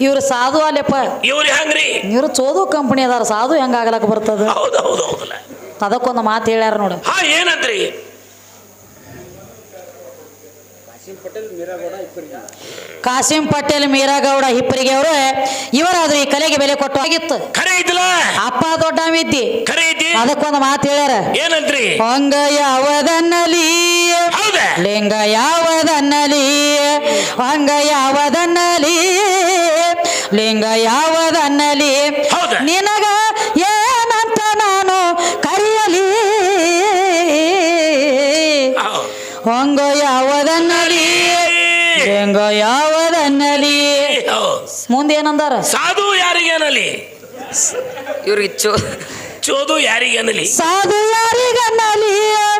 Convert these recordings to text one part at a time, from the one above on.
ಇವ್ರು ಸಾಧು ಅಲ್ಲಪ್ಪ. ಇವ್ರು ಹೆಂಗ್ರಿ? ಇವ್ರು ಚೋದು ಕಂಪನಿ ಅದಾರ ಸಾಧು ಹೆಂಗ ಆಗ್ಲಕ್ ಬರ್ತದ? ಹೌದು ಹೌದು ಹೌದಲ್ಲ ಅದಕ್ಕೊಂದು ಮಾತು ಹೇಳ್ಯಾರ ನೋಡು. ಹಾ ಏನಂದ್ರಿ ಕಾಸಿಂ ಪಟೇಲ್ ಮೀರಾಗೌಡ ಹಿಪ್ಪರಿಗೆ ಅವರು ಇವರಾದ್ರೂ ಈ ಕಲೆಗೆ ಬೆಲೆ ಕೊಟ್ಟು ಆಗಿತ್ತು ಐತಲ್ಲ? ಅಪ್ಪ ದೊಡ್ಡ ಖರೆ ಅದಕ್ಕೊಂದು ಮಾತು ಹೇಳ್ಯಾರ. ಏನಂತ್ರಿ? ಹೊಂಗ ಯಾವದನ್ನಲಿ ಲಿಂಗ ಯಾವದನ್ನಲಿ ಹೊಂಗ ಯಾವದನ್ನಲಿ ಲಿಂಗ ಯಾವದನ್ನಲಿ ಹೌದ. ನಿನಗ ಏನಂತ ನಾನು ಕರೆಯಲಿ. ಹೊಂಗ ಯಾವದನ್ನಲಿ ಲಿಂಗ ಯಾವದನ್ನಲಿ. ಮುಂದೆ ಏನಂದಾರ? ಸಾಧು ಯಾರಿಗೇನಲಿ ಇವ್ರಿಗೆ ಚೋ ಚೋದು ಯಾರಿಗೇನಲಿ ಸಾಧು ಯಾರಿಗನ್ನಲಿ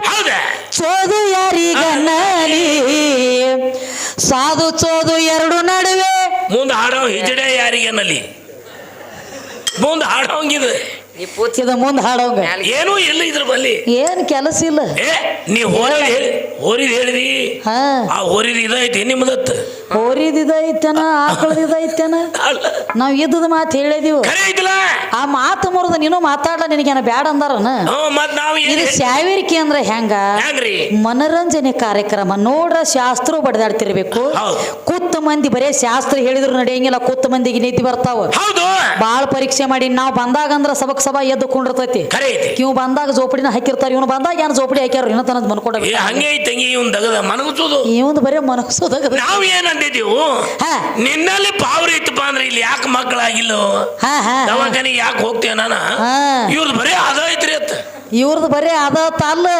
ಹೌದ. ಚೋದು ಯಾರಿಗನ್ನಲಿ ಸಾಧು ಚೋದು ಎರಡು ನಡುವೆ ಮುಂದೆ ಹಾಡೋ ಹಿಜಡೆ ನಲ್ಲಿ ಮುಂದೆ ಹಾಡೋಂಗಿದೆ ಇದು ಮುಂದೆ ಹಾಡೋಂಗ ಏನೂ ಇಲ್ಲ ಇದ್ರ ಬಲ್ಲಿ. ಏನ್ ಕೆಲಸ ಇಲ್ಲ. ಏ ನೀ ಹೋರಿದ್ ಹೇಳಿ ಹೋರಿದ್ ಹೇಳಿದಿ? ಆ ಹೋರಿದ್ ಇದೈತಿ ನಿಮ್ಮದತ್ತ ಹೋರಿದಿದೈತನ ಆಕಳದಿದೈತನ? ನಾವ್ ಇದ್ದದ ಮಾತು ಹೇಳಿದೀವು. ಆ ಮಾತು ಮುರಿದ ನೀನು ಮಾತಾಡ್ಲ ನಿನಗೇನ ಬ್ಯಾಡ ಅಂದಾರನ? ಇದು ಏನು ಕೇಂದ್ರ ಅಂದ್ರೆ ಹೆಂಗ? ಮನರಂಜನೆ ಕಾರ್ಯಕ್ರಮ ನೋಡ್ರ ಶಾಸ್ತ್ರ ಬಡದಾಡ್ತಿರ್ಬೇಕು. ಹೌದು. ಕೂತ ಮಂದಿ ಬರೇ ಶಾಸ್ತ್ರ ಹೇಳಿದ್ರು ನಡೆಯಂಗಿಲ್ಲ ಕುತ್ತ ಮಂದಿಗೆ ನೀತಿ ಬರ್ತಾವ. ಬಾಳ ಪರೀಕ್ಷೆ ಮಾಡಿ ನಾವು ಬಂದಾಗ ಅಂದ್ರ ಸಬಕ್ ಸಭಾ ಎದ್ದು ಕುಂಡಿರ್ತೈತಿ. ಇವ್ ಬಂದಾಗ ಜೋಪಡಿನ ಹಾಕಿರ್ತಾರ ಇವನು ಬಂದಾಗ ಏನ್ ಜೋಪಡಿ ಹಾಕ್ಯಾರ ಇನ್ನೊಂದ್ ಮನ್ಕೊಂಡ ಇವಂದು ಬರೇ ಮನಸ್ಸೋದಾಗ ನಾವ್ ಏನ್ ಅಂದಿದ್ದೀವು ಹಾ. ನಿನ್ನಲ್ಲಿ ಪಾವರ್ ಇತ್ತಪ್ಪ ಅಂದ್ರೆ ಇಲ್ಲಿ ಯಾಕೆ ಮಕ್ಕಳಾಗಿಲ್ಲ? ಹಾ ಹಾ. ದವಾಖಾನಿಗೆ ಯಾಕೆ ಹೋಗ್ತೇವ ನಾನು? ಹಾ. ಇವ್ರದ್ದು ಬರೀ ಅದ ಐತ್ರಿ ಅತ್ತ. ಇವ್ರದ್ದು ಬರೇ ಅದ ಅಲ್ಲಿ.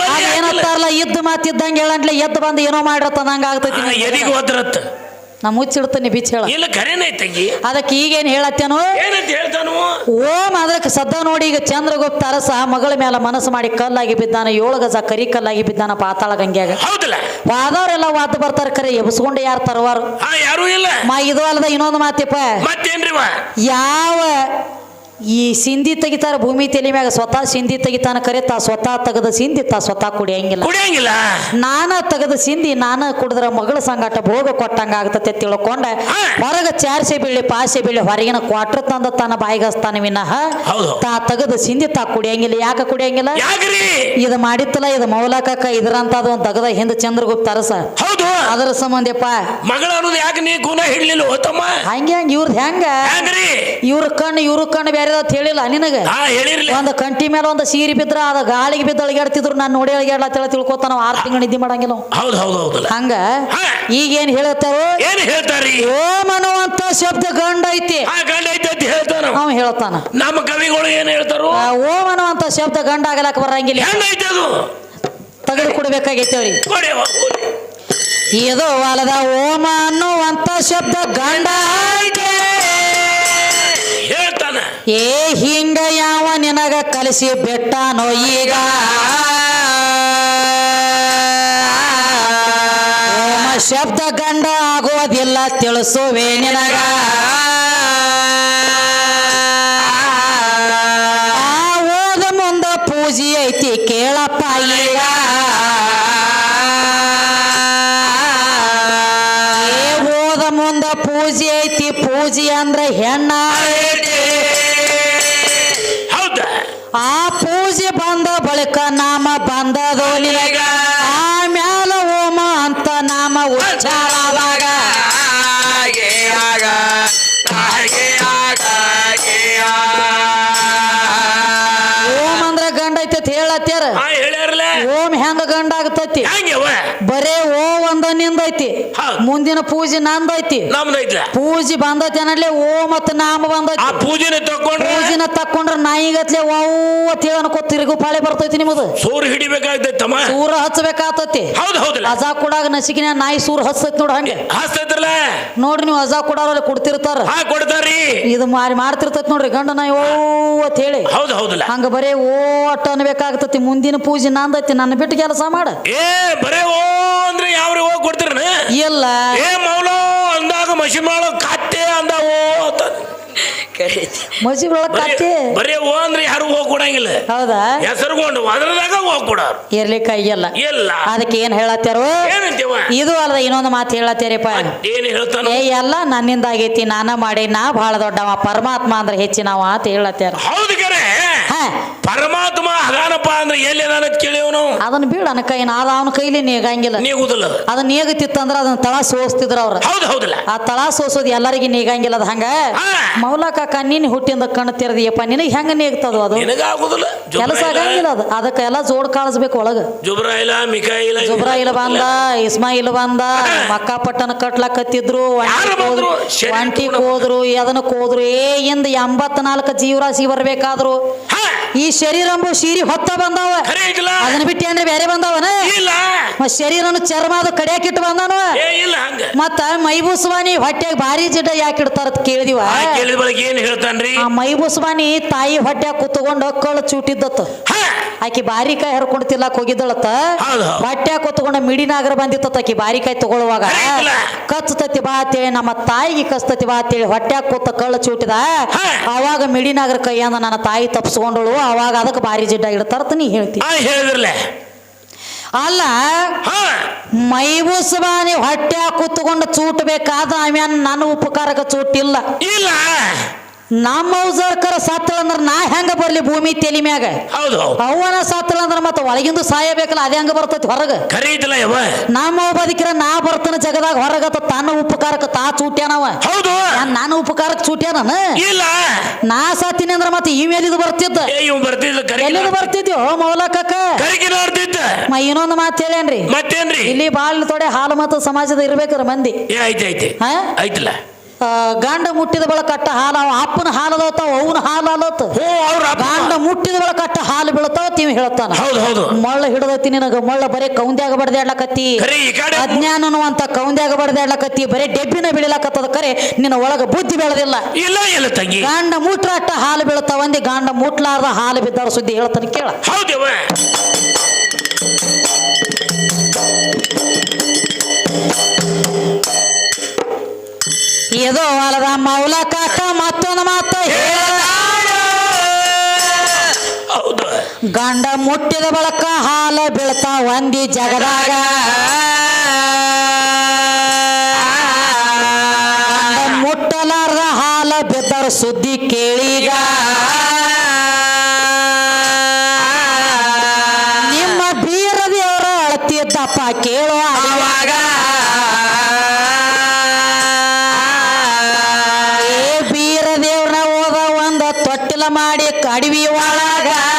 ಬರೀ ಏನಂತಾರಲ್ಲ ಇದ್ದ ಮಾತ್ ಇದ್ದಂಗೆ ಹೇಳಂಟ್ಲೆ ಎದ್ದು ಬಂದು ಏನೋ ಮಾಡಿರತ್ತ ನಂಗೆ ಆಗ್ತೈತಿ ಎದಿಗೆ ಹೋದ್ರತ್ತ. ನಾ ಮುಚ್ಚಿಡ್ತೀನಿ ಬಿಚ್ಚ ಹೇಳ. ಇಲ್ಲ ತಂಗಿ. ಅದಕ್ಕೆ ಈಗೇನು ಹೇಳತ್ತೇನು? ಏನಂತ ಹೇಳ್ತಾನು? ಓಂ ಅದಕ್ಕೆ ಸದ್ದ ನೋಡಿ ಈಗ ಚಂದ್ರಗುಪ್ತ ಅರಸ ಮಗಳ ಮೇಲೆ ಮನಸ್ಸು ಮಾಡಿ ಕಲ್ಲಾಗಿ ಬಿದ್ದಾನ ಏಳು ಗಜ ಕರಿ ಕಲ್ಲಾಗಿ ಬಿದ್ದಾನ ಪಾತಾಳ ಗಂಗ್ಯಾಗ. ಹೌದಲ್ಲ? ವಾದವ್ರೆಲ್ಲ ವಾದ ಬರ್ತಾರ ಕರೆ ಎಬ್ಸ್ಕೊಂಡು ಯಾರು ತರವಾರು? ಯಾರೂ ಇಲ್ಲ. ಮಾ ಇದು ಅಲ್ಲದ ಇನ್ನೊಂದು ಮಾತಿಪ್ಪ. ಯಾವ ಈ ಸಿಂಧಿ ತೆಗಿತಾರ ಭೂಮಿ ತೆಲಿ ಮ್ಯಾಗ ಸ್ವತಃ ಸಿಂಧಿ ತೆಗಿತಾನ ಕರೆ ತಾ ಸ್ವತಃ ತೆಗೆದ ಸಿಂಧಿ ತಾ ಸ್ವತಃ ಕುಡಿಯಂಗಿಲ್ಲ. ಕುಡಿಯಂಗಿಲ್ಲ? ನಾನ ತೆಗೆದ ಸಿಂಧಿ ನಾನ ಕುಡಿದ್ರ ಮಗಳ ಸಂಗಾಟ ಭೋಗ ಕೊಟ್ಟಂಗ ಆಗ್ತತೆ ತಿಳ್ಕೊಂಡ. ಹೊರಗ ಚಾರ್ಸೆ ಬೀಳಿ ಪಾಸೆ ಬೀಳಿ ಹೊರಗಿನ ಕ್ವಾಟ್ರ್ ತಂದ ತನ್ನ ಬಾಯಿಗಸ್ತಾನ ವಿನಃ. ತಾ ತೆಗೆದ ಸಿಂಧಿ ತಾ ಕುಡಿಯಂಗಿಲ್ಲ. ಯಾಕ ಕುಡಿಯಂಗಿಲ್ಲ? ಇದ ಮಾಡಿತ್ತಲ್ಲ ಇದು ಮೌಲಕಕ್ಕ ಅದು ಒಂದ್ ತಗದ ಹಿಂದ ಚಂದ್ರಗುಪ್ತ ಅರಸ. ಹೌದು. ಅದರ ಸಂಬಂಧಪ್ಪ ಮಗಳ ಅನ್ನೋದು ಯಾಕೆ ನೀ ಗುಣ ಹಿಡ್ಲಿಲ್ಲ ಹೋತಮ್ಮ? ಹಂಗೆ ಹಂಗ ಇವ್ರದ್ ಹೆಂಗ? ಹ್ಯಾಂಗ್ರಿ ಇವ್ರ ಕಣ್ಣು ಇವ್ರ ಕಣ್ಣು ಬೇರೆ ಅಂತ ಹೇಳಿಲ್ಲ ನಿನಗೆ? ಒಂದು ಹೇಳಿರ್ಲಿ. ಒಂದ್ ಕಂಟಿ ಮೇಲೆ ಒಂದು ಸೀರೆ ಬಿದ್ರ ಅದ ಗಾಳಿಗೆ ಬಿದ್ದ ಅಳಿಗಾಡ್ತಿದ್ರು ನಾನು ನೋಡಿ ಅಳಿಗಾಡ್ಲ ತಿಳ ತಿಳ್ಕೊತ ನಾವು ಆರು ತಿಂಗಳು ನಿದ್ದೆ ಮಾಡಂಗಿಲ್ಲ ನಾವು. ಹೌದು ಹೌದು ಹೌದಲ್ಲ ಹಂಗ? ಹಾ. ಈಗೇನ್ ಹೇಳತ್ತಾರೋ ಏನ್ ಹೇಳ್ತಾರಿ ಓಂ ಅನ್ನುವಂತ ಶಬ್ದ ಗಂಡ ಐತಿ. ಆ ಗಂಡ ಐತೆ ಅಂತ ಹೇಳ್ತಾನ ಅವ ಹೇಳ್ತಾನ. ನಮ್ಮ ಕವಿಗಳು ಏನ್ ಹೇಳ್ತಾರು? ಆ ಓಂ ಅನ್ನುವಂತ ಶಬ್ದ ಗಂಡ ಆಗಲಕ್ಕ ಬರಂಗಿಲ್ಲ. ತಗದು ಐತೆ ಅದು? ತೆಗೆದು ಕೊಡ್ಬೇಕಾಗೈತೆ ಅವ್ರಿಗೆ. ಕೊಡೆವ ಹೋಗ್ಲಿ. ಇದು ಹೊಲದ ಓಮ ಅನ್ನುವಂತ ಶಬ್ದ ಗಂಡ ಐತೆ. ಏ ಹಿಂಗ ಯಾವ ನಿನಗ ಕಲಿಸಿ ಬೆಟ್ಟನೋ ಈಗ? ಶಬ್ದ ಗಂಡ ಆಗೋದಿಲ್ಲ ತಿಳಿಸುವೆ ನಿನಗ? ಓದ ಮುಂದ ಪೂಜೆ ಐತಿ ಕೇಳಪ್ಪ ಈಗ? ಓದ ಮುಂದ ಪೂಜೆ ಐತಿ ಪೂಜೆ ಅಂದ್ರೆ ಹೆಣ್ಣ ಬಳಿಕ ನಾಮ ಬಂದದೋ ನಿಂದೈತಿ. ಹೌದ್. ಮುಂದಿನ ಪೂಜೆ ನಂದೈತಿ. ಪೂಜೆ ಬಂದೈತಿ ಅನ್ನಲೇ ಓ ಮತ್ತ ನಾಮ ಆ ಬಂದೈತಿ ಪೂಜೆನ ತಕೊಂಡ್ರೆ ಪೂಜೆನ ತಕ್ಕೊಂಡ್ರ ನಾಯಿಗತ್ಲೆ ಓ ಅಂತ ಹೇಳಿ ಅನ್ಕೋ ತಿರುಗು ಪಾಳೆ ಬರ್ತೈತಿ ನಿಮ್ಮದು ಸೂರ್ ಹಿಡಿಬೇಕಾಗ್ತೈತಮ್ಮ ಸೂರ ಹಚ್ಚಬೇಕಾತತಿ. ಹೌದು ಹೌದು. ಅಜಾ ಕೊಡಾಗ ನಸಿಕಿನ ನಾಯಿ ಸೂರ್ ಹಚ್ಚೈತಿ ನೋಡ ಹಂಗೆ. ಹಾಸ್ತೈತ್ರಲ್ಲ ನೋಡ್ರಿ ನೀವು ಅಜಾ ಕೊಡಾರಲ್ಲಿ ಕೊಡ್ತಿರ್ತಾರ. ಹಾ ಕೊಡ್ತಾರಿ ಇದು ಮಾರಿ ಮಾಡ್ತಿರ್ತೈತಿ ನೋಡ್ರಿ ಗಂಡ ನಾಯಿ ಓ ಅಂತ ಹೇಳಿ. ಹೌದು ಹೌದಲ್ಲ. ಹಂಗ ಬರೇ ಓ ಅಟ್ಟ ಅನ್ಬೇಕಾಗ್ತತಿ. ಮುಂದಿನ ಪೂಜೆ ನಂದೈತಿ. ನನ್ನ ಬಿಟ್ಟು ಕೆಲಸ ಮಾಡ. ಏ ಬರೇ ಓ ಅಂದ್ರೆ ಯಾವ್ರಿ ಹೋಗಿ ಕೊಡ್ತೀರನ ಇಲ್ಲ ಏ ಮೌಲ ಅಂದಾಗ ಮಸಿ ಮಾಡೋ ಕತ್ತೆ ಅಂದ ಅಂತ. ಮಸಿ ಕತ್ತೆ? ಬರೀ ಓ ಅಂದ್ರೆ ಯಾರು ಹೋಗ್ ಕೊಡಂಗಿಲ್ಲ. ಹೌದಾ? ಹೆಸರುಗೊಂಡು ಅದ್ರದಾಗ ಹೋಗ್ ಕೊಡೋರು. ಇರ್ಲಿಕ್ಕ ಅಯ್ಯಲ್ಲ ಇಲ್ಲ. ಅದಕ್ಕೆ ಏನ್ ಹೇಳತ್ತಾರ ಇದು ಅಲ್ಲದ ಇನ್ನೊಂದು ಮಾತು ಹೇಳತ್ತೇರಿಪ್ಪ ಏನ್ ಹೇಳ್ತಾನೆ? ಏ ಎಲ್ಲ ನನ್ನಿಂದ ಆಗೈತಿ ನಾನ ಮಾಡಿ ನಾ ಬಹಳ ದೊಡ್ಡವ ಪರಮಾತ್ಮ ಅಂದ್ರೆ ಹೆಚ್ಚಿನವ ಅಂತ ಹೇಳತ್ತಾರ ಹೌದು ಕರೆ. ಪರಮಾತ್ಮ ಹಗಾನಪ್ಪ ಅಂದ್ರೆ ಎಲ್ಲಿ ಅದಾನ ಅದನ್ನ ಬೀಳ ಅನ್ನ ಕೈ ಅದ ಅವನ ಕೈಲಿ ನೀಗಂಗಿಲ್ಲ. ನೀಗುದಿಲ್ಲ ಅದನ್ನ ಅದನ್ನ ನೀಗತಿತ್ತಂದ್ರ ಅದನ್ನ ತಳ ಸೋಸ್ತಿದ್ರ ಅವ್ರ. ಹೌದು ಹೌದಲ್ಲ. ಆ ತಳ ಸೋಸೋದು ಎಲ್ಲರಿಗೆ ನೀಗಂಗಿಲ್ಲ ಅದ ಹಂಗ. ಮೌಲಕ ಕಣ್ಣಿನ ಹುಟ್ಟಿಂದ ಕಣ್ಣು ತೆರೆದಿಯಪ್ಪ ನಿನಗೆ ಹೆಂಗ ನೀಗ್ತದ ಅದು? ನಿನಗಾಗುದಿಲ್ಲ. ಕೆಲಸ ಆಗಂಗಿಲ್ಲ ಅದು. ಅದಕ್ಕೆ ಎಲ್ಲ ಜೋಡ್ ಕಾಳಿಸ್ಬೇಕು ಒಳಗ. ಜುಬ್ರಾಯಿಲ ಮಿಕಾಯಿಲ ಜುಬ್ರಾಯಿಲ ಬಂದ ಇಸ್ಮಾಯಿಲ್ ಬಂದ ಮಕ್ಕಾಪಟ್ಟಣ ಕಟ್ಲಾಕತ್ತಿದ್ರು? ಒಂಟಿ ಹೋದ್ರು ಅದನ್ನ ಹೋದ್ರು ಏ ಇಂದ ಎಂಬತ್ನಾಲ್ಕು ಜೀವರಾಶಿ ಬರ್ಬೇಕಾದ್ರು. ಈ ಶರೀರಂಬು ಸೀರಿ ಹೊತ್ತ ಬಂದಾವ. ಅದನ್ನ ಬಿಟ್ಟು ಅಂದ್ರೆ ಬೇರೆ ಬಂದಾವನ? ಇಲ್ಲ. ಶರೀರ ಶರೀರನು ಚರ್ಮ ಅದು ಕಡಿಯಾಕಿಟ್ಟು ಬಂದಾನು? ಮತ್ತ ಮೈಬೂಸ್ವಾನಿ ಹೊಟ್ಟೆಗೆ ಭಾರಿ ಜಿಡ್ಡ ಯಾಕೆ ಇಡ್ತಾರ ಕೇಳಿದಿವ. ಕೇಳಿದ ಬಳಕ ಏನ್ ಹೇಳ್ತಾನ್ರಿ? ಆ ಮೈಬೂಸ್ವಾನಿ ತಾಯಿ ಹೊಟ್ಟೆ ಕುತ್ಕೊಂಡು ಕಳು ಚೂಟಿದ್ದತ್ತು. ಆಕಿ ಬಾರಿಕಾಯಿ ಹರ್ಕೊಂಡು ತಿಲ್ಲಕ್ ಹೋಗಿದ್ದಳತ್ತ. ಹೊಟ್ಟೆ ಕುತ್ಕೊಂಡ ಮಿಡಿನಾಗರ ಬಂದಿತ್ತ ಆಕಿ ಬಾರಿಕಾಯಿ ತಗೊಳ್ಳುವಾಗ. ಕಚ್ಚತತಿ ಬಾ ಅಂತೇಳಿ ನಮ್ಮ ತಾಯಿಗೆ ಕಚ್ತತಿ ಬಾ ಅಂತೇಳಿ ಹೊಟ್ಟೆ ಕೂತ ಕಳ್ಳ ಚೂಟಿದ. ಅವಾಗ ಮಿಡಿನಾಗರ ಕೈಯಿಂದ ನನ್ನ ತಾಯಿ ತಪ್ಪಿಸ್ಕೊಂಡಳು ಅವಾಗ ಅದಕ್ಕೆ ಭಾರಿ ಜಿಡ್ಡ ಇಡ್ತಾರತ ನೀ ಹೇಳ್ತಿ ಹೇಳಿದ್ರಲ್ಲ? ಅಲ್ಲ ಹಾ. ನೀವು ಹೊಟ್ಟೆ ಕುತ್ಕೊಂಡು ಚೂಟ್ಬೇಕಾದ ಆಮ್ಯಾನ್ ನನ್ನ ಉಪಕಾರಕ್ಕೆ ಚೂಟಿಲ್ಲ. ಇಲ್ಲ. ನಮ್ಮ ಔಜಾರ್ಕರ ಸತ್ತಳ ಅಂದ್ರ ನಾ ಹೆಂಗ ಬರ್ಲಿ ಭೂಮಿ ತೆಲಿ ಮ್ಯಾಗ? ಹೌದು ಅವನ ಸತ್ತಳ ಅಂದ್ರ ಮತ್ತೆ ಒಳಗಿಂದು ಸಾಯಬೇಕಲ್ಲ ಅದೇ ಹಂಗ ಬರ್ತೈತಿ ಹೊರಗ. ಕರೀತಿಲ್ಲ ಯವ ನಮ್ಮ ಬದುಕಿರ ನಾ ಬರ್ತನ ಜಗದಾಗ ಹೊರಗ ತನ್ನ ಉಪಕಾರಕ್ಕೆ ತಾ ಚೂಟ್ಯಾನವ ಹೌದು. ನಾನು ಉಪಕಾರಕ್ಕೆ ಚೂಟ್ಯಾನ ಇಲ್ಲ. ನಾ ಸತ್ತೀನಿ ಅಂದ್ರ ಮತ್ತೆ ಈ ಮೇಲಿದ ಬರ್ತಿದ್ದ? ಇವ್ ಬರ್ತಿದ್ದ ಕರಿಗಿನ ಎಲ್ಲಿದು ಬರ್ತಿದ್ಯೋ ಮೌಲಕಕ್ಕ? ಕರಿಗಿನ ಆಡ್ತಿದ್ದ ಮ ಇನ್ನೊಂದು ಮಾತು ಹೇಳೇನ್ರಿ ಮತ್ತೇನ್ರಿ? ಇಲ್ಲಿ ಬಾಳ ತೊಡೆ ಹಾಲು ಮತ್ತು ಸಮಾಜದ ಇರ್ಬೇಕ್ರ ಮಂದಿ. ಐತಿ ಐತಿ? ಐತಿಲ್ಲ ಗಂಡ ಮುಟ್ಟಿದ ಬಳ ಕಟ್ಟ ಹಾಲು ಅವ ಅಪ್ಪನ ಹಾಲು ಅದಾವತ್ತ ಅವನ ಹಾಲು ಅಲತ್ತ ಗಾಂಡ ಮುಟ್ಟಿದ ಬಳ ಕಟ್ಟ ಹಾಲು ಬೀಳ್ತಾವ ತಿವಿ ಹೇಳ್ತಾನ. ಹೌದು ಹೌದು. ಮಳ್ಳ ಹಿಡದತಿ ನಿನಗ ಮಳ್ಳ ಬರೇ ಕೌಂದ್ಯಾಗ ಬಡದಾಡ್ಲಕತ್ತಿ ಅಜ್ಞಾನ ಅನ್ನುವಂತ ಕಡೆ. ಅಜ್ಞಾನನು ಅಂತ ಕೌಂದ್ಯಾಗ ಬಡದಾಡ್ಲಕತ್ತಿ ಬರೇ ಡೆಬ್ಬಿನ ಬೆಳಿಲಕತ್ತದ ಕರೆ ನಿನ್ನ ಒಳಗ ಬುದ್ಧಿ ಬೆಳೆದಿಲ್ಲ. ಇಲ್ಲ ಇಲ್ಲ ತಂಗಿ. ಗಂಡ ಮುಟ್ರಾಟ ಹಾಲು ಬೀಳ್ತಾವಂದಿ ಗಂಡ ಮುಟ್ಲಾರ್ದ ಹಾಲು ಬಿದ್ದಾರ ಸುದ್ದಿ ಹೇಳ್ತಾನೆ ಕೇಳ. ಇದು ಅಲ್ಲದ ಮೌಲ ಕಾಕ ಮತ್ತೊಂದು ಮಾತು ಗಂಡ ಮುಟ್ಟಿದ ಬಳಕ ಹಾಲ ಬೀಳ್ತಾ ಒಂದಿ ಜಗದಾಗ. ಮುಟ್ಟಲಾರ್ದ ಹಾಲ ಬಿದ್ದರ ಸುದ್ದಿ ಕೇಳೀಗ ಮಾಡಿ ಕಡಿವಿ ಒಳಗ.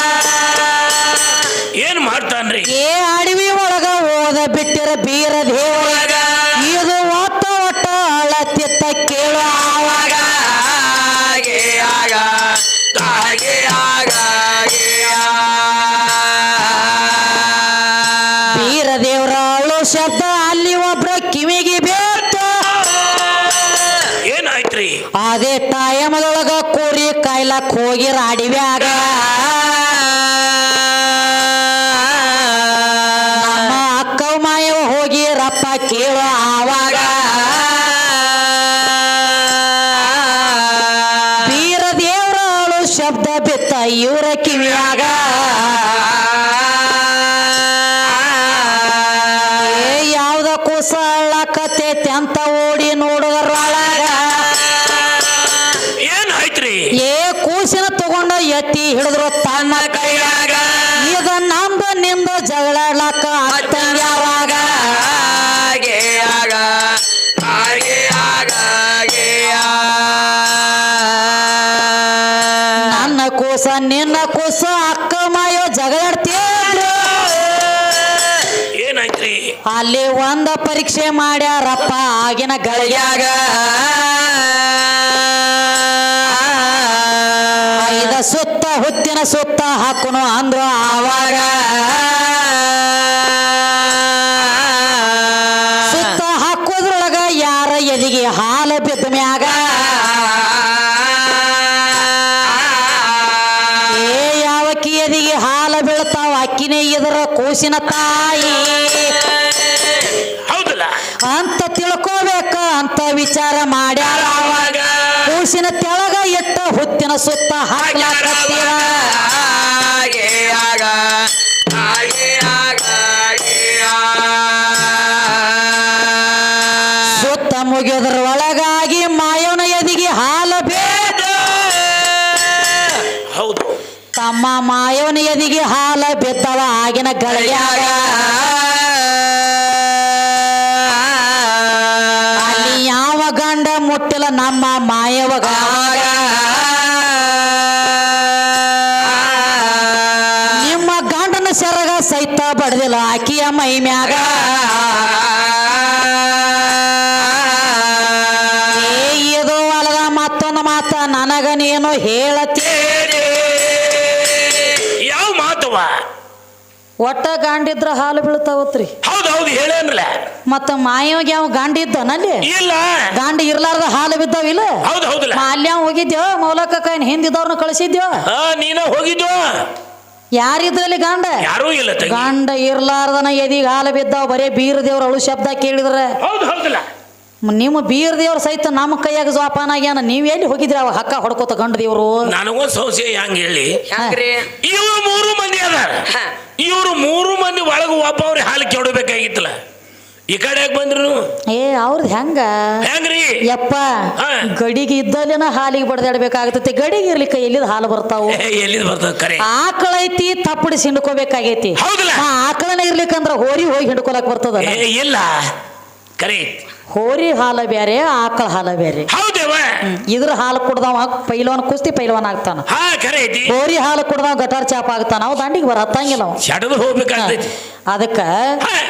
ಇವ್ರ ಕಿವಿಯಾಗ ಪರೀಕ್ಷೆ ಮಾಡ್ಯಾರಪ್ಪ ಆಗಿನ ಗಳಿಗ್ಯಾಗ. ಇದ ಸುತ್ತ ಹುತ್ತಿನ ಸುತ್ತ ಹಾಕುನು ಅಂದ್ರು ಆವಾಗ. ಸುತ್ತ ಹಾಕೋದ್ರೊಳಗ ಯಾರ ಎದಿಗೆ ಹಾಲು ಬಿದ್ದ ಮ್ಯಾಗ? ಏ ಯಾವಕ್ಕಿ ಎದಿಗೆ ಹಾಲು ಬೀಳ್ತಾವ? ಅಕ್ಕಿನೇ ಇದರ ಕೂಸಿನ ಸುತ್ತ ಹಾಕ್ಲಾಕತ್ತೀರ. ಸುತ್ತ ಮುಗಿಯೋದ್ರ ಒಳಗಾಗಿ ಮಾಯವನ ಎದಿಗೆ ಹಾಲ ಬೇಡ ಹೌದು. ತಮ್ಮ ಮಾಯವನ ಎದಿಗೆ ಹಾಲ ಬಿದ್ದವ ಆಗಿನ ಗಳಿಯಾಗ ಅಲ್ಲಿ ಯಾವ ಗಂಡ ಮುಟ್ಟಿಲ್ಲ ನಮ್ಮ ಮಾಯವಗ. ಒಟ್ಟ ಗಾಂಡಿದ್ರ ಹಾಲು ಬೀಳ್ತಾವತ್ರಿ. ಹೌದು ಹೌದು ಹೇಳೇನ್ರಲ್ಲ ಮತ್ತ ಮಾಯವಾಗಿ ಯಾವ ಗಾಂಡಿ ಇದ್ದಾನಲ್ಲಿ ಇಲ್ಲ. ಗಾಂಡಿ ಇರ್ಲಾರ್ದ ಹಾಲು ಬಿದ್ದಾವಿಲ್ಲ ಹೌದು ಹೌದಲ್ಲ ಅಲ್ಲಿ ಅವ್ ಹೋಗಿದ್ಯೋ? ಮೌಲಕ ಹಿಂದಿದ್ದವ್ರನ್ನ ಕಳಿಸಿದ್ಯೋ? ಹಾ ನೀನ ಹೋಗಿದ್ಯೋ? ಯಾರಿದ್ರಲ್ಲಿ ಗಾಂಡ? ಯಾರೂ ಇಲ್ಲ ತಂಗಿ. ಗಂಡ ಇರ್ಲಾರ್ದನ ಎದಿಗೆ ಹಾಲು ಬಿದ್ದಾವ ಬರೇ ಬೀರ್ ದೇವ್ರ ಅಳು ಶಬ್ದ ಕೇಳಿದ್ರೆ. ಹೌದು ಹೌದಲ್ಲ ನಿಮ್ಮ ಬೀರ್ ದೇವ್ರ ಸಹಿತ ನಮ್ಮ ಕೈಯಾಗ ಜೋಪಾನ ಆಗ್ಯಾನ ನೀವ್ ಎಲ್ಲಿ ಹೋಗಿದ್ರಿ ಅವ ಹಕ್ಕ ಹೊಡ್ಕೋತ ಗಂಡ ದೇವ್ರು? ನನಗೊಂದು ಸಂಶಯ ಹೆಂಗ್ ಹೇಳಿ. ಯಾಕ್ರಿ ಇವ್ರು ಮೂರು ಮಂದಿ ಅದಾರ. ಹ. ಇವ್ರು ಮೂರು ಮಂದಿ ಒಳಗೆ ಒಬ್ಬ ಅವ್ರಿಗೆ ಹಾಲು ಕೆಡಬೇಕಾಗಿತ್ತಲ್ಲ. ಈ ಕಡೆ ಯಾಕೆ ಬಂದ್ರು ಏ ಅವ್ರದ್ ಹೆಂಗ? ಹೆಂಗ್ರಿ? ಯಪ್ಪ ಗಡಿಗೆ ಇದ್ದಲ್ಲಿನ ಹಾಲಿಗೆ ಬಡ್ದಾಡ್ಬೇಕಾಗತೈತಿ ಗಡಿಗೆ ಇರ್ಲಿಕ್ಕೆ ಎಲ್ಲಿದ್ ಹಾಲು ಬರ್ತಾವು? ಏ, ಎಲ್ಲಿದ್ ಬರ್ತದ ಕರೆ? ಆಕಳ ಐತಿ ತಪ್ಪಡಿಸಿ ಹಿಂಡ್ಕೋಬೇಕಾಗೈತಿ. ಹೌದಲ್ಲ? ಆ ಆಕಳನ ಇರ್ಲಿಕ್ಕಂದ್ರ ಹೋರಿ ಹೋಗಿ ಹಿಂಡ್ಕೊಳಕ್ ಬರ್ತದ. ಏ ಇಲ್ಲ. ಕರೆ ಹೋರಿ ಹಾಲ ಬೇರೆ ಆಕಳ ಹಾಲ ಬೇರೆ ಹೌದೇವ ಇದ್ರ ಹಾಲು ಕುಡ್ದವ ಪೈಲವನ್ ಕುಸ್ತಿ ಪೈಲವನ್ ಆಗ್ತಾನ. ಹಾ ಕರೆ ಐತಿ. ಹೋರಿ ಹಾಲು ಕುಡ್ದವ ಗಟಾರ್ ಚಾಪ ಆಗ್ತಾನ ಅವ್ ದಂಡಿಗೆ ಬರ ಹತ್ತಂಗಿಲ್ಲ ಅವ. ಸಡದು ಹೋಗ್ಬೇಕಾಗ್ತೈತಿ. ಅದಕ್ಕ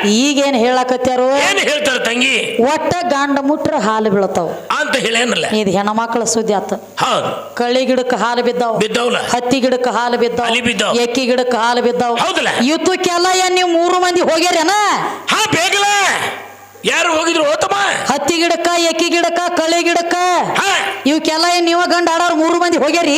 ಈಗ ಈಗೇನ್ ಹೇಳಕತ್ಯಾರು? ಏನ್ ಹೇಳ್ತಾರ ತಂಗಿ? ಒಟ್ಟ ಗಂಡ ಮುಟ್ರ ಹಾಲು ಬೀಳ್ತಾವ ಅಂತ ಹೇಳೇನಲ್ಲ. ಇದು ಹೆಣ್ಮಕ್ಳ ಸುದ್ದಿ ಆತ. ಹೌದು. ಕಳ್ಳಿ ಗಿಡಕ್ಕೆ ಹಾಲು ಬಿದ್ದಾವ. ಬಿದ್ದವಲ್ಲ? ಹತ್ತಿ ಗಿಡಕ್ಕೆ ಹಾಲು ಬಿದ್ದಾವ. ಎಕ್ಕಿ ಗಿಡಕ್ಕೆ ಹಾಲು ಬಿದ್ದಾವ. ಹೌದಲ್ಲ? ಇವತ್ತಕ್ಕೆಲ್ಲ ಏನ್ ನೀವು ಮೂರು ಮಂದಿ ಹೋಗ್ಯಾರೇನ? ಹಾ ಯಾರು ಹೋಗಿದ್ರು ಹೋತಮ್ಮ? ಹತ್ತಿ ಗಿಡಕ್ಕ ಎಕ್ಕಿ ಗಿಡಕ್ಕ ಕಳೆ ಗಿಡಕ್ಕ? ಹಾ. ಇವಕ್ಕೆಲ್ಲ ಏನ್ ನೀವ ಗಂಡ ಆಡೋರು ಮೂರು ಮಂದಿ ಹೋಗ್ಯಾರಿ?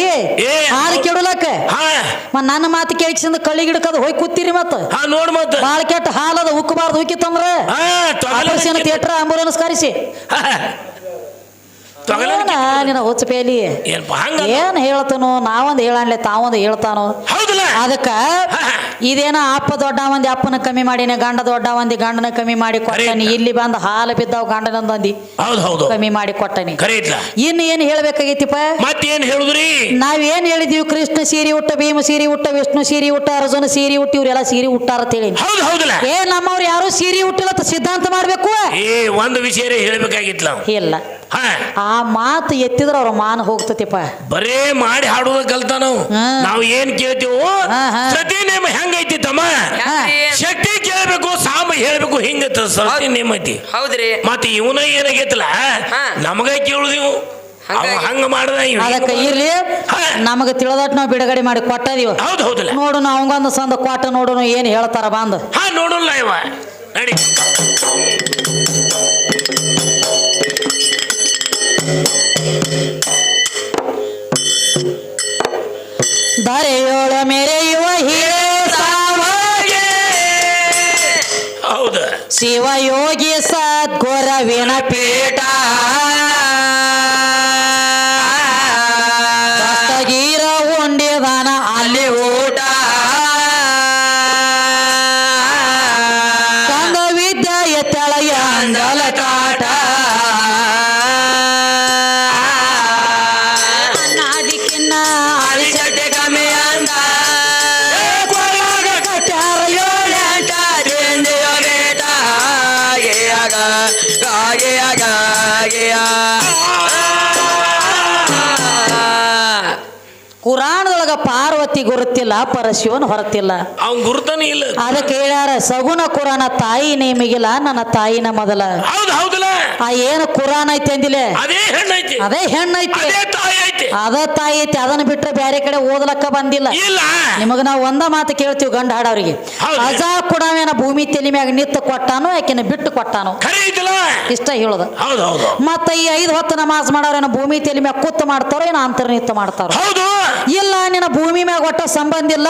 ಏ, ಹಾಲು ಕೆಡಲಕ್ಕ? ಹಾ. ನನ್ನ ಮಾತು ಕೇಳಿಸಿಂದ ಕಳಿ ಗಿಡಕ್ಕ ಅದು ಹೋಗಿ ಕೂತಿರಿ ಮತ್ತ? ಹಾ ನೋಡ್ ಮತ್ತ. ಹಾಲು ಕೆಟ್ಟ ಹಾಲದ ಉಕ್ಕಬಾರ್ದು ಉಕ್ಕಿತ್ತಂದ್ರ? ಹಾ ತೊಗಲ ಥಿಯೇಟರ್ ಆಂಬುಲೆನ್ಸ್ ಕರೆಸಿ. ತೊಗಲ ಏನ ನಿನ್ನ ಹುಚ್ಚ ಪೇಲಿ? ಏನಪ್ಪ ಹಂಗ ಏನ್ ಹೇಳ್ತಾನೋ ನಾವೊಂದು ಹೇಳಾನ್ಲೆ ತಾವೊಂದು ಹೇಳ್ತಾನೋ. ಹೌದಲ್ಲ. ಅದಕ್ಕ ಇದೇನ ಅಪ್ಪ ದೊಡ್ಡ ಮಂದಿ ಅಪ್ಪನ ಕಮ್ಮಿ ಮಾಡಿನ ಗಂಡ ದೊಡ್ಡ ಮಂದಿ ಗಂಡನ ಕಮ್ಮಿ ಮಾಡಿ ಕೊಟ್ಟನಿ. ಇಲ್ಲಿ ಬಂದ ಹಾಲು ಬಿದ್ದಾವ ಗಂಡನಂದಿ ಹೌದು ಹೌದು. ಕಮ್ಮಿ ಮಾಡಿ ಕೊಟ್ಟನಿ. ಇನ್ನು ಏನ್ ಹೇಳ್ಬೇಕಾಗೈತಿಪ್ಪ ಮತ್ತೇನ್ ಹೇಳುದ್ರಿ? ನಾವೇನ್ ಹೇಳಿದೀವಿ? ಕೃಷ್ಣ ಸೀರಿ ಉಟ್ಟ ಭೀಮ ಸೀರಿ ಉಟ್ಟ ವಿಷ್ಣು ಸೀರಿ ಉಟ್ಟ ಅರ್ಜುನ ಸೀರಿ ಉಟ್ಟ ಇವ್ರೆಲ್ಲ ಸೀರಿ ಉಟ್ಟಾರ ಅಂತೇಳಿ ಹೌದು ಹೌದಲ್ಲ? ಏ ನಮ್ಮವ್ರು ಯಾರು ಸೀರಿ ಉಟ್ಟಿಲ್ಲ ಸಿದ್ಧಾಂತ ಮಾಡ್ಬೇಕು? ಏ ಒಂದು ವಿಷಯ ಹೇಳ್ಬೇಕಾಗಿತ್ತು ಇಲ್ಲ. ಆ ಮಾತು ಎತ್ತಿದ್ರ ಅವ್ರ ಮಾನ ಹೋಗ್ತತಿಪ್ಪ. ಬರೇ ಮಾಡಿ ಹಾಡುವ ಕಲ್ತ ನಾವು. ನಾವು ಏನ್ ಕೇಳ್ತೀವೋ. ಸತಿ ನೇಮ ಹೆಂಗೈತಿ ತಮ್ಮ? ಶಕ್ತಿ ಕೇಳ್ಬೇಕು ಸಾಮ ಹೇಳ್ಬೇಕು ಹಿಂಗತ್ತ ಸತಿ ನೇಮ ಐತಿ ಹೌದ್ರಿ. ಮತ್ತೆ ಇವನ ಏನಾಗೈತಲ್ಲ. ನಮಗ ಕೇಳುದಿವು. ಹಂಗ ಮಾಡ್ದ ಅದಕ್ಕೆ ಇರ್ಲಿ. ನಮಗ ನಮಗೆ ತಿಳಿದಟ್ ನಾವು ಬಿಡುಗಡೆ ಮಾಡಿ ಕೊಟ್ಟದೀವ. ಹೌದು ಹೌದಲ್ಲ ನೋಡು ಅವಂಗೊಂದು ಸಂದ ಕೊಟ್ಟ ನೋಡುನು ಏನ್ ಹೇಳ್ತಾರ ಬಂದು. ಹಾ ನೋಡಲ್ಲ ಇವ. ನಡಿ. ದರೆಯೋಳ ಮೆರೆಯುವ ಹಿರೇ ಸಾವಗೆ. ಹೌದ. ಶಿವಯೋಗಿ ಸದ್ಗುರವಿನ ಪೀಠ. ಹಾಗೆಯ ಪಾರ್ವತಿ ಗುರುತಿಲ್ಲ ಪರಶಿವನ್ ಹೊರತಿಲ್ಲ. ಅವ್ನ್ ಗುರುತನೇ ಇಲ್ಲ. ಅದಕ್ಕೆ ಹೇಳ್ಯಾರ ಸಗುಣ ಕುರಾನ ತಾಯಿ ನೇಮಿಗಿಲ್ಲ ನನ್ನ ತಾಯಿನ ಮೊದಲ. ಹೌದು ಹೌದಲ್ಲ. ಆ ಏನು ಕುರಾನ್ ಐತೆ ಅಂದಿಲ್ಲೇ ಅದೇ ಹೆಣ್ಣೈತಿ ಅದೇ ಹೆಣ್ಣೈತಿ ಅದೇ ತಾಯಿ ಐತಿ. ಅದ ತಾಯಿ ಐತಿ ಅದನ್ನ ಬಿಟ್ಟರೆ ಬೇರೆ ಕಡೆ ಓದಲಕ್ಕ ಬಂದಿಲ್ಲ. ಇಲ್ಲ. ನಿಮಗ ನಾವು ಒಂದ ಮಾತು ಕೇಳ್ತೀವಿ ಗಂಡ ಹಾಡವ್ರಿಗೆ. ಹೌದು. ಅಜಾ ಕುಡವೇನ ಭೂಮಿ ತಲೆ ಮ್ಯಾಗ ನಿತ್ತು ಕೊಟ್ಟಾನು ಆಕಿನ ಬಿಟ್ಟು ಕೊಟ್ಟಾನು? ಖರೆ ಐತಿಲ್ಲ. ಇಷ್ಟ ಹೇಳುದು. ಹೌದು ಹೌದು ಮತ್ತ ಈ ಐದು ಹೊತ್ತು ನಮಾಜ್ ಮಾಡೋರೇನ ಭೂಮಿ ತಲೆ ಮ್ಯಾಗ ಕೂತ್ ಮಾಡ್ತಾರೋ ಏನೋ ಅಂತರ್ ನಿತ್ತು ಮಾಡ್ತಾರೋ? ಹೌದು. ಇಲ್ಲ ನಿನ್ನ ಭೂಮಿ ಮ್ಯಾಗ ಒಟ್ಟ ಸಂಬಂಧ ಇಲ್ಲ.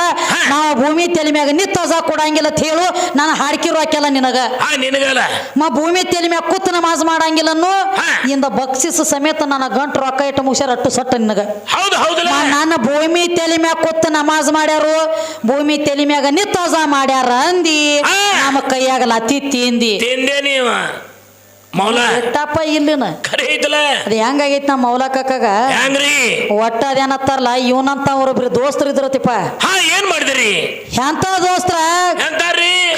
ನಾವು ಭೂಮಿ ತಲೆ ಮ್ಯಾಗ ನಿತ್ತಜ ಕೊಡಂಗಿಲ್ಲ ಅಂತ ಹೇಳು. ನಾನು ಹಾಡ್ಕಿರೋ ಹಾಕ್ಯಲ್ಲ ನಿನಗ. ಮಾ ನಿನಗಲ್ಲ. ಮ ಭೂಮಿ ತಲೆ ಮ್ಯಾಗ ಕೂತ್ ನಮಾಜ್ ಮಾಡಂಗಿಲ್ಲ ಅನ್ನು ಹಾ. ಇಂದ ಬಕ್ಷಿಸ ಸಮೇತ ನನ್ನ ಗಂಟು ರೊಕ್ಕ ಇಟ್ಟು ಮುಷರ್ ಅಟ್ಟು ಸಟ್ಟ ನಿನಗ. ಹೌದು ನನ್ನ ಭೂಮಿ ತಲೆ ಮ್ಯಾಗ ಕೂತ್ ನಮಾಜ್ ಮಾಡ್ಯಾರು. ಭೂಮಿ ತಲೆ ಮ್ಯಾಗ ನಿತ್ತಜ ಮಾಡ್ಯಾರ ಅಂದಿ. ನಮ್ಮ ಕೈಯಾಗಲ್ಲ ಅತಿ ತಿಂದಿ. ತಿಂದೆ ನೀವ. ಮೌಲ ಬಿಟ್ಟಪ್ಪ ಇಲ್ಲಿನ? ಖರೆ ಐತಲ್ಲ. ಅದ ಹೆಂಗಾಗೈತಿ ನಮ್ಮ ಮೌಲ ಕಾಕಾಗ? ಹೆಂಗ್ರಿ? ಒಟ್ಟ ಅದೇನತ್ತಾರಲ್ಲ ಇವನಂತ ಅವ್ರೊಬ್ರು ದೋಸ್ತರು ಇದ್ರತಿಪ್ಪ ಹಾ ಏನ್ ಮಾಡಿದಿರಿ? ಎಂತ ದೋಸ್ತ್ರ?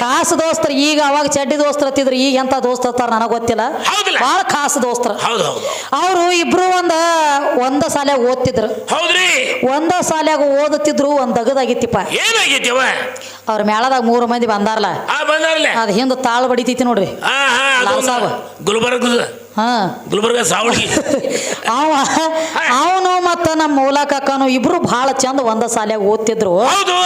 ಖಾಸ್ ದೋಸ್ತ್ರ ಈಗ ಅವಾಗ ಚಡ್ಡಿ ದೋಸ್ತ್ರ ಹತ್ತಿದ್ರು ಈಗ ಎಂತ ದೋಸ್ತ ಹತ್ತಾರ ನನಗೆ ಗೊತ್ತಿಲ್ಲ. ಬಹಳ ಖಾಸ ದೋಸ್ತರ. ಅವರು ಇಬ್ರು ಒಂದ ಒಂದ ಸಾಲ್ಯಾಗ ಓದ್ತಿದ್ರು. ಹೌದ್ರಿ. ಒಂದ ಸಾಲ್ಯಾಗ ಓದುತ್ತಿದ್ರು ಒಂದ್ ದಗದಾಗಿತ್ತಿಪ್ಪ ಅವ್ರ ಮೇಳದಾಗ ಮೂರು ಮಂದಿ ಬಂದಾರಲ್ಲ ಅದ್ ಹಿಂದ ತಾಳ್ ಬಡಿತೈತಿ ನೋಡ್ರಿ. ಗುಲ್ಬರ್ಗ ಹಾ. ಗುಲ್ಬರ್ಗ ಸಾವಳಿ ಅವ ಅವನು ಮತ್ತ ನಮ್ಮ ಮೂಲಕಕ್ಕನು ಇಬ್ರು ಬಹಳ ಚಂದ ಒಂದ ಸಾಲ್ಯಾಗ ಓದ್ತಿದ್ರು. ಹೌದು.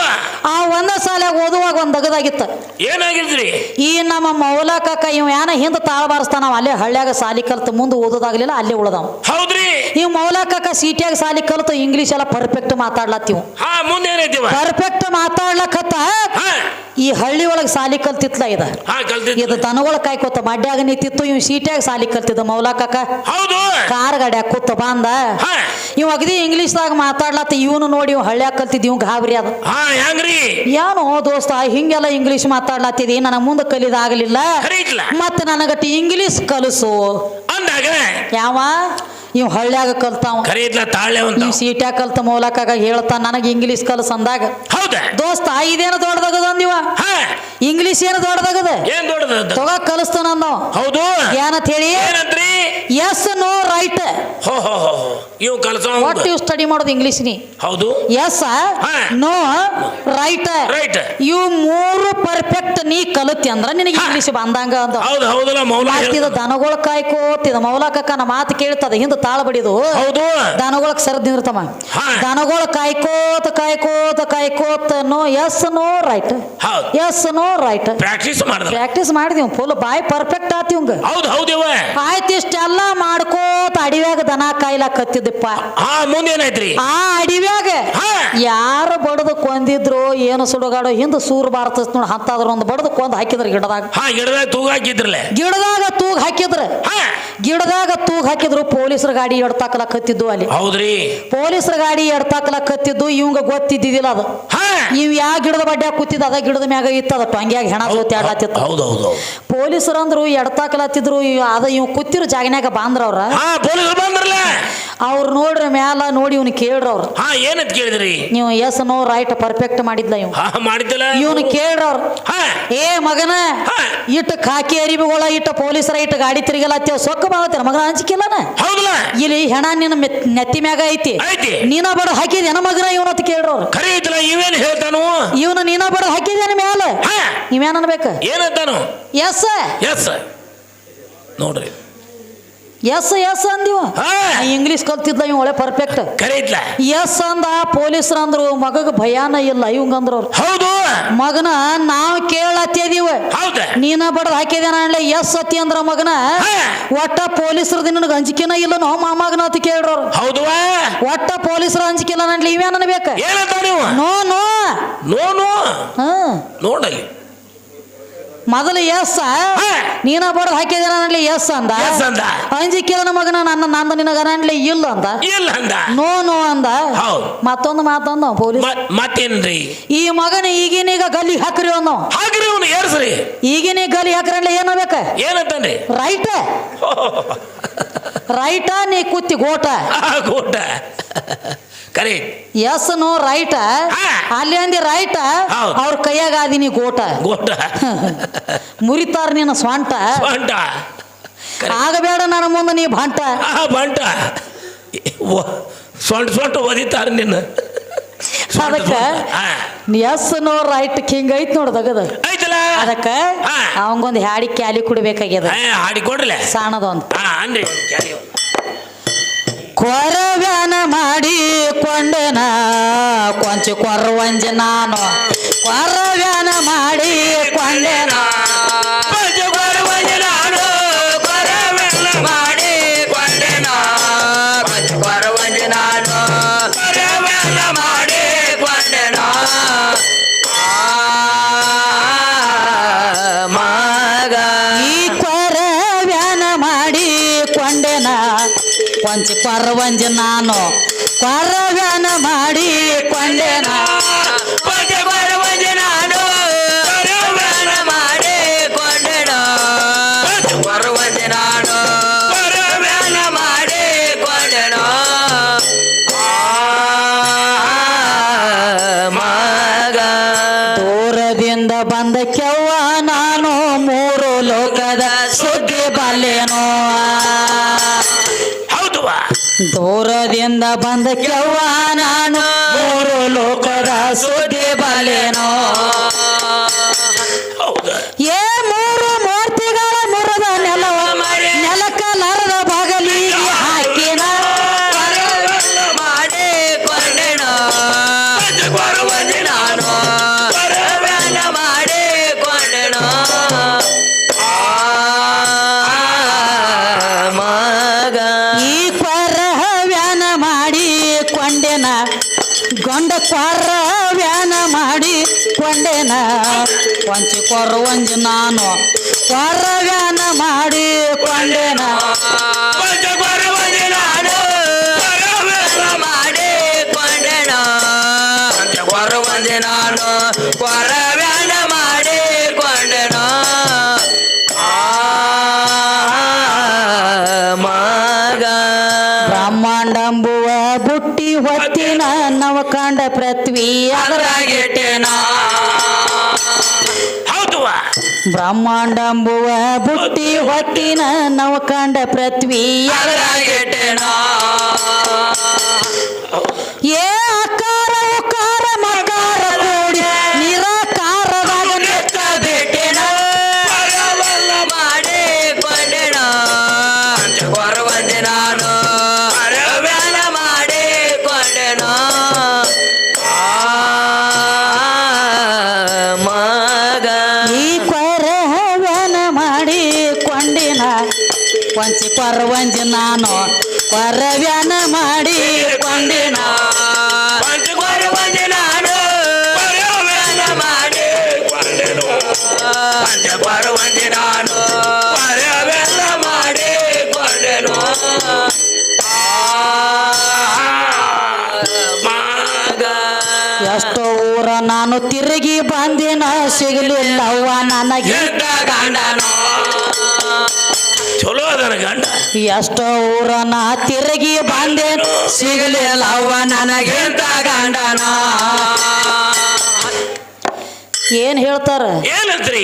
ಆ ಒಂದ ಸಾಲ್ಯಾಗ ಓದುವಾಗ ಒಂದ್ ದಗದಾಗಿತ್ತ. ಏನಾಗಿದ್ರಿ ಈ ನಮ್ಮ ಮೌಲಕಕ್ಕ ಇವ ಏನ ಹಿಂದ ತಾಳ ಬಾರಿಸ್ತಾನ ಅವ ಅಲ್ಲೇ ಹಳ್ಳ್ಯಾಗ ಸಾಲಿ ಕಲ್ತು ಮುಂದೆ ಓದೋದಾಗ್ಲಿಲ್ಲ ಅಲ್ಲೇ ಉಳ್ದಾವ. ಹೌದ್ರಿ. ಇವ್ ಮೌಲಕಕ್ಕ ಸೀಟ್ಯಾಗ ಸಾಲಿ ಕಲ್ತು ಇಂಗ್ಲಿಷ್ ಎಲ್ಲ ಪರ್ಫೆಕ್ಟ್ ಮಾತಾಡ್ಲತ್ತೀವ್ ಹಾ ಮುಂದೆ ಏನೈತಿವ ಪರ್ಫೆಕ್ಟ್ ಮಾತಾಡ್ಲಕತ್ತ. ಹಾ. ಈ ಹಳ್ಳಿ ಒಳಗೆ ಸಾಲಿ ಕಲ್ತಿತ್ಲ ಇದ. ಇದು ದನಗಳ ಕಾಯ್ಕೋತ ಮಡ್ಯಾಗ ನಿಂತಿತ್ತು ಇವ್ ಸೀಟ್ಯಾಗ ಸಾಲಿ ಕಲ್ತಿದ್ದ ಮೌಲಕಕ್ಕ. ಹೌದು. ಕಾರ್ ಗಾಡ್ಯಾಗ ಕೂತ ಬಂದ. ಹಾ. ಇವ್ ಅಗದಿ ಇಂಗ್ಲೀಷ್ದಾಗ ಮಾತಾಡ್ಲತ್ತ ಇವನು ನೋಡಿ ಇವ್ ಹಳ್ಳ್ಯಾಗ ಕಲ್ತಿದ್ ಇವ್ ಗಾಬರಿ ಅದ. ಏನು ಹೆಂಗ್ರಿ? ಏನೋ ದೋಸ್ತ ಹಿಂಗೆಲ್ಲ ಇಂಗ್ಲೀಷ್ ಮಾತಾಡ್ಲತ್ತಿದಿ ನನಗೆ ಮುಂದೆ ಕಲಿದಾಗಲಿಲ್ಲ. ಖರೆ ಮತ್ತೆ ನನಗಟ್ಟಿ ಇಂಗ್ಲೀಷ್ ಕಲಿಸು. ಅಂದಾಗ? ಯಾವ? ಇವ್ ಹಳ್ಳ್ಯಾಗ ಕಲ್ತಾವ. ನೀವು ತಾಳೆ ಅಂತ ಇವ್ ಸೀಟ್ಯಾಗ ಕಲ್ತ ಮೂಲಕ ಹೇಳ್ತಾ ನನಗೆ ಇಂಗ್ಲೀಷ್ ಕಲಸ್ ಅಂದಾಗ ಹೌದಾ? ದೋಸ್ತ ಇದೇನು ದೊಡ್ಡದಾಗದ ಅಂದಿವ? ಹಾ. ಇಂಗ್ಲೀಷ್ ಏನು ದೊಡ್ಡದಾಗದ ಏನ್ ದೊಡ್ಡದ? ತಗ ಕಲಿಸ್ತಾನ ಹೌದು. ಏನಂತ ಹೇಳಿ? ಏನಂತ್ರಿ? ಎಸ್ ನೋ ರೈಟ್ ಹೋ ಹೋ ಹೋ ಹೋ. ಇವ್ ಕಲ್ಸೋ ವಾಟ್ ಯು ಸ್ಟಡಿ ಮಾಡೋದು ಇಂಗ್ಲೀಷ್ ನೀ? ಹೌದು. ಎಸ್ ಹಾ. ನೋ ರೈಟ್ ರೈಟ್ ಇವು ಮೂರು ಪರ್ಫೆಕ್ಟ್ ನೀ ಕಲತಿ ಅಂದ್ರ ನಿನಗೆ ಇಂಗ್ಲೀಷ್ ಬಂದಂಗ ಅಂದ. ಹೌದು ಹೌದಲ್ಲ ಮೌಲ ಮತ್ತಿದ ದನಗಳು ಕಾಯ್ಕೋತಿದ ಮೌಲಕಕ್ಕ ಮಾತು ಕೇಳ್ತದ. ಹಿಂದ ತಾಳ ಬಡಿದು ಹೌದು. ದನಗೊಳಕ್ ಸರದ್ ನಿರ್ತಮ್ಮ. ದನಗಳು ಕಾಯ್ಕೋತ ಕಾಯ್ಕೋತ ಕಾಯ್ಕೋತ no yes no right. Yes no right. Practice ಮಾಡಿದ್. ಪ್ರಾಕ್ಟೀಸ್ ಮಾಡಿದೀವಿ ಫುಲ್ ಬಾಯ್ ಪರ್ಫೆಕ್ಟ್ ಆತಿವಂಗ ಹೌದು ಹೌದು ಆಯ್ತು ಇಷ್ಟೆಲ್ಲ ಮಾಡ್ಕೋತ ಅಡಿವ್ಯಾಗ ದನ ಕಾಯ್ಲಾಕತ್ತಿದ್ದಪ್ಪ ಕತ್ತಿದ್ದಪ್ಪ ಮುಂದೆ ಏನಾಯ್ತ್ರಿ ಆ ಅಡಿವ್ಯಾಗ. ಯಾರು ಬಡದು ಕೊಂದಿದ್ರು ಏನು ಸುಡುಗಾಡು ಹಿಂದ ಸೂರ್ ಬಾರತ ನೋಡಿ ಹತ್ತಾದ್ರ ಒಂದು ಬಡದು ಕೊಂದ್ ಹಾಕಿದ್ರ ಗಿಡದಾಗ. ಗಿಡದಾಗ ತೂಗ ಹಾಕಿದ್ರಲ್ಲ ಗಿಡದಾಗ ತೂಗ್ ಹಾಕಿದ್ರ. ಗಿಡದಾಗ ತೂಗ್ ಹಾಕಿದ್ರು ಪೊಲೀಸರ ಗಾಡಿ ಎಡ್ತಾಕಲಕತ್ತಿದ್ದು ಅಲ್ಲಿ. ಹೌದ್ರಿ. ಪೊಲೀಸರ ಗಾಡಿ ಎಡ್ತಾಕಲಕತ್ತಿದ್ದು ಇವಂಗ ಗೊತ್ತಿದ್ದಿದಿಲ್ಲ ಅದು. ಹಾ. ಇವ್ ಯಾ ಗಿಡದ ಬಡ್ಡ್ಯಾಗ ಕೂತಿದ್ದ ಅದ ಗಿಡದ ಮ್ಯಾಗ ಇತ್ತದ ಟೊಂಗ್ಯಾಗ ಹೆಣ ಜೊತೆ ಆಡ್ಲತ್ತಿತ್ತು ಹೌದು ಹೌದು ಹೌದು. ಪೊಲೀಸರು ಅಂದ್ರು ಎಡ್ತಾಕಲತ್ತಿದ್ರು ಇವ್ ಅದ ಇವ್ ಕೂತಿರೋ ಜಾಗನ್ಯಾಗ ಬಾಂದ್ರ ಅವ್ರ. ಅವ್ರು ನೋಡ್ರಿ ಮ್ಯಾಲ ನೋಡಿ ಇವ್ನ ಕೇಳ್ರ ಅವ್ರು. ಏನಂತ ಕೇಳಿದ್ರಿ? ನೀವು ಎಸ್ ನೋ ರೈಟ್ ಪರ್ಫೆಕ್ಟ್ ಮಾಡಿದ್ಲ ಇವ್ ಮಾಡಿದ್ದಿಲ್ಲ. ಇವ್ನ ಕೇಳ್ರ ಅವ್ರು. ಏ ಮಗನ. ಇಟ್ಟು ಖಾಕಿ ಅರಿವುಗಳ ಇಟ್ಟ ಪೊಲೀಸರ ಇಟ್ಟ ಗಾಡಿ ತಿರುಗಲತ್ತೇವ್ ಸೊಕ್ಕ ಮಾಡತ್ತೇನ ಮಗನ ಹಂಚಿಕಿಲ್ಲನ ಹೌದಲ್ಲ? ಇಲ್ಲಿ ಹೆಣ ನಿನ್ನ ಮೆತ್- ನೆತ್ತಿ ಮ್ಯಾಗ ಐತಿ. ಐತಿ. ನೀನ ಬಡ ಹಾಕಿದೇನ ಮಗನ ಇವನ ಅಂತ ಕೇಳ್ರು ಖರೆ ಐತಲ್ಲ ಇವೇನ್ ಹೇಳ್ತಾನು? ಇವನು ನೀನ ಬಡ ಹಾಕಿದೇನ ಮ್ಯಾಲ? ಹಾ. ನೀವೇನ್ ಅನ್ಬೇಕ? ಏನಂತಾನು? ಎಸ್. ಎಸ್. ನೋಡ್ರಿ. ಎಸ್ ಎಸ್ ಅಂದಿವ. ಹಾ. ಇಂಗ್ಲೀಷ್ ಕಲ್ತಿದ್ಲ ಇವ್ ಒಳ್ಳೆ ಪರ್ಫೆಕ್ಟ್ ಎಸ್ ಅಂದ ಪೊಲೀಸ್ರ ಅಂದ್ರು ಮಗಗ ಭಯಾನ ಇಲ್ಲ ಇವಂಗಂದ್ರ ಅವ್ರು. ಹೌದು. ಮಗನ ನಾವ್ ಕೇಳತ್ತಿದೀವ ಹೌದ. ನೀನ ಬಡದ್ ಹಾಕಿದೇನ ಅನ್ಲೆ ಎಸ್ ಅತಿ ಅಂದ್ರ ಮಗನ ಹಾ. ಒಟ್ಟ ಪೊಲೀಸರ ನಿನಗ ಅಂಜಿಕೆನ ಇಲ್ಲ ನೋ ಮಾಮಾಗನ ಅತಿ ಕೇಳ್ರವ್ರು ಹೌದುವಾ ಒಟ್ಟ ಪೊಲೀಸರ ಅಂಜಿಕಿಲ್ಲ ನನ್ಲಿ ಇವೇನ ಏನಂತ ನೀವು? No no. No no. ಹ. ನೋಡಲಿ ಮೊದಲು ಎಸ್. ನೀನ ಬಡದ್ ಹಾಕಿದ ಅನ್ಲಿ ಎಸ್ ಅಂದ? ಎಸ್ ಅಂದ. ಅಂಜಿಕೆಲ್ಲ ಮಗನ ನನ್ನ ನಂದ ನಿನಗ ಅನ್ಲಿ ಇಲ್ಲ ಅಂದ? ಇಲ್ಲ ಅಂದ. ನೋ ನೋ ಅಂದ? ಮತ್ತೊಂದು ಮಾತಂದ ಪೊಲೀಸ್ ಮತ್- ಮತ್ತೇನ್ರಿ? ಈ ಮಗನ ಈಗಿನೀಗ ಗಲ್ಲಿ ಹಾಕ್ರಿ ಅವನು ಹಾಕ್ರಿ ಅವನು ಏರ್ಸ್ರಿ. ಈಗಿನ ಗಲಿ ಹಾಕ್ರನ್ಲೆ ಏನಬೇಕ ಏನಂತಾನ್ರಿ ರೈಟ್. ರೈಟ ನೀ ಕುತ್ತಿ ಗೋಟ. ಗೋಟ. ಕರೆ. Yes no right. ಅಲ್ಲಿ ಅಂದಿ ರೈಟ. ಅವ್ರ ಕೈಯಾಗ ಆದಿನಿ ಗೋಟ. ಗೋಟ. ಮುರಿತಾರ ನಿನ್ನ ಸ್ವಂಟ. ಸ್ವಂಟ. ಆಗಬೇಡ ನನ್ನ ಮುಂದೆ ನೀ ಭಂಟ ವ- ಸೊಂಟ ಸೊಂಟ ಒದಿತಾರ ನಿನ್ನ ಅದಕ್ಕೆ. ಎಸ್ ನೋ ರೈಟ್ ಕಿಂಗ್ ಐತ್ ನೋಡ್ದಗದ ಅದಕ್ಕ ಅವಂಗೊಂದು ಹಾಡಿ ಕ್ಯಾಲಿ ಕುಡಿಬೇಕಾಗ್ಯದ. ಹಾಡಿ ಕೊಡ್ರಲೆ? ಸಾಣದೊಂದು ಕೊರವ್ಯಾನ ಮಾಡಿಕೊಂಡೆನ ಕೊಂಚ ಕೊರವಂಜ ನಾನು. ಕೊರವ್ಯಾನ ಮಾಡಿಕೊಂಡೆನ ಕೊರವಂಜ ಕೊರವಂಜ ನಾನು. ಮಾಡಿ ಕೊರವಂಜ ನಾನು. ಮಾಡಿ ಕೊಂಡೆನು. ಬಂದ ಬಂದ ಕೆವ್ವ ನಾನು. ಮೂರು ಲೋಕದ ಸುದ್ದಿ ಬಲ್ಲೇನೋ ಕೊಂಡೆನ. ಕೊಂಚಿ ಕೊರವಂಜ ನಾನು. ಕೊರಗಾನ ಮಾಡಿ ಕೊಂಡೇನ. ಬ್ರಹ್ಮಾಂಡಂಬುವ ಕೊರವಂಜ ನಾನು. ಕೊರವ್ಯಾನ ಮಾಡಿ ಕೊಂಡೆನು. ಬ್ರಹ್ಮಾಂಡಂಬುವ ಬುಟ್ಟಿ ಹೊತ್ತಿನ ನವಕಾಂಡ ಪೃಥ್ವಿ ಏ ತಿರುಗಿ ಬಂದಿನ ಸಿಗಲಿಲ್ಲವ್ವ ನನಗೆ. ಗಂಡನು? ಚಲೋ ಅದನ ಗಂಡ. ಎಷ್ಟೋ ಊರ ನಾ ತಿರುಗಿ ಬಂದೆ ಸಿಗಲಿಲ್ಲವ್ವ ನನಗೆ. ಗಂಡನ? ಏನ್ ಹೇಳ್ತಾರ? ಏನಂತ್ರಿ?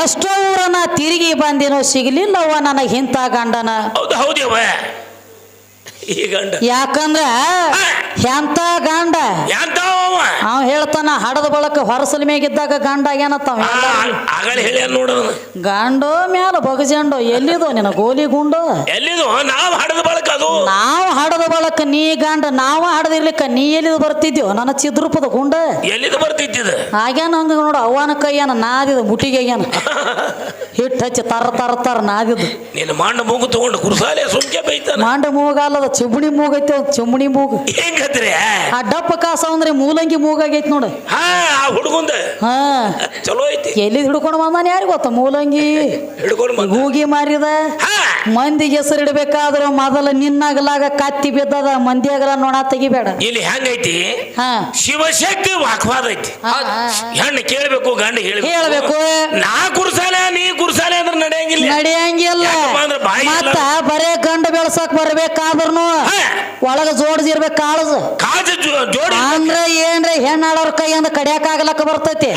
ಎಷ್ಟೋ ಊರನ ತಿರುಗಿ ಬಂದಿನೋ ಸಿಗಲಿಲ್ಲವ್ವ ನನಗೆ ಇಂಥ ಗಂಡನ. ಹೌದು ಹೌದವ ಈ ಗಂಡ. ಯಾಕಂದ್ರ ಎಂತ ಗಂಡ? ಎಂತ ಅವ ಹೇಳ್ತಾನ ಹಡದ ಬಳಕ ಹೊರಸಲ ಮ್ಯಾಗಿದ್ದಾಗ ಗಂಡ ಏನತ್ತ ಗಂಡು ಮ್ಯಾಲ ಬಗಜಂಡು ಎಲ್ಲಿದು ನಿನ್ನ ಗೋಲಿ ಗುಂಡು? ಎಲ್ಲಿದು? ನಾವು ಹಡದ ಬಳಕ ಅದು. ನಾವು ಹಡದ ಬಳಕ ನೀ ಗಂಡ ನಾವು ಹಡದಿರ್ಲಿಕ್ಕ ನೀ ಎಲ್ಲಿದು ಬರ್ತಿದ್ಯೋ? ನನ್ನ ಚಿದ್ರೂಪದ ಗುಂಡ. ಎಲ್ಲಿದು ಬರ್ತಿದ್ದ ಆಗ್ಯಾನ ಹಂಗ ನೋಡು ಅವನ ಕೈಯನ ನಾದಿದ ಮುಟ್ಟಿಗೆ ಆಗ್ಯಾನ ಹಿಟ್ಟು ಹಚ್ಚಿ ತರ ತರ ತರ ನಾದಿದ್ದು ನಿನ್ನ ಮಾಂಡ ಮೂಗು ತಗೊಂಡು ಕುರ್ಸಾಲೆ ಸುಮ್ಕೆ ಬೈತಾನ. ಮಾಂಡ ಮೂಗ ಮೂಗೈತೆ ಅದ್ ಚಿಮ್ಮಣಿ ಮೂಗು. ಹೆಂಗತ್ರಿ ಆ ಡಪ್ಪ ಕಾಸ ಅಂದ್ರೆ ಮೂಲಂಗಿ ಮೂಗಾಗೈತಿ ನೋಡು. ಹಾ ಆ ಹುಡುಗಂದ? ಹಾ. ಚಲೋ ಐತಿ. ಎಲ್ಲಿ ಹಿಡ್ಕೊಂಡು ಬಂದಾನ ಯಾರಿಗ್ ಗೊತ್ತ ಮೂಲಂಗಿ? ಹಿಡ್ಕೊಂಡು ಬಂದ ಹೂಗಿ ಮಾರಿದ. ಹಾ. ಮಂದಿಗೆ ಹೆಸರು ಇಡಬೇಕಾದ್ರೆ ಮೊದಲ ನಿನ್ನಾಗಲಾಗ ಕತ್ತಿ ಬಿದ್ದದ ಮಂದಿ ಆಗಲ ನೋಡ ತೆಗಿಬೇಡ. ಇಲ್ಲಿ ಹೆಂಗೈತಿ? ಹಾ. ಶಿವಶಕ್ತಿ ವಾಕ್ವಾದ ಐತಿ. ಹೆಣ್ಣು ಕೇಳಬೇಕು ಗಂಡ ಹೇಳಬೇಕು. ಹೇಳ್ಬೇಕು. ನಾ ಕುರ್ಸಾಲೆ ನೀ ಕುರ್ಸಾಲೆ ಅಂದ್ರೆ ನಡೆಯಂಗಿಲ್ಲ. ನಡೆಯಂಗಿಲ್ಲ. ಮತ್ತ ಬರೇ ಗಂಡ ಬೆಳ್ಸಕ್ ಬರ್ಬೇಕಾದ್ರೂ. ಒಳಗ ಜೋಡಿಸಿರ್ಬೇಕು ಕಾಳಜ ಕಾಜ ಜೋ- ಜೋಡಿ ಅಂದ್ರೆ ಏನ್ರ ಹೆಣ್ಣಾಳವ್ರ ಕೈಯಿಂದ ಕಡಿಯಾಕ ಆಗ್ಲಕ್ಕ ಬರ್ತೈತಿ?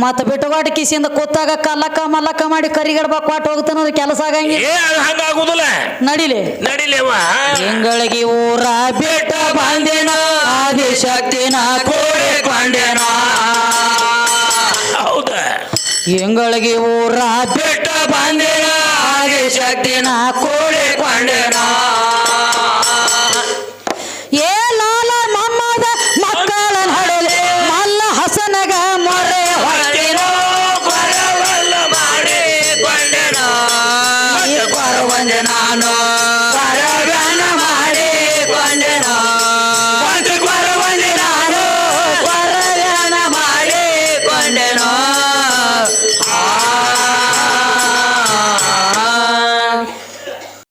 ಮತ್ತ ಬಿಟ್ಟುಗಾಟ ಕಿಸಿಯಿಂದ ಕೂತಾಗ ಕಲ್ಲಕ್ಕ ಮಲ್ಲಕ್ಕ ಮಾಡಿ ಕರಿಗಡ್ಬಕ್ ಕೊಟ್ಟು ಹೋಗ್ತಾನ ಅದು ಕೆಲಸ ಆಗಂಗಿಲ್ಲ. ಹಂಗಾಗುದಿಲ್ಲ. ನಡಿಲೆ. ನಡಿಲೇವ? ತಿಂಗಳಿಗೆ ಊರ ಬಿಟ್ಟ ಬಂದಿನ ಆದಿಶಕ್ತಿನ ಕೂಡಿಕೊಂಡೆನ ಹೌದ? ತಿಂಗಳಿಗೆ ಊರ ಬಿಟ್ಟ ಬಿಟ್ಟ ಬಂದಿನ ಕೋಡೆ ಕೂಡಿ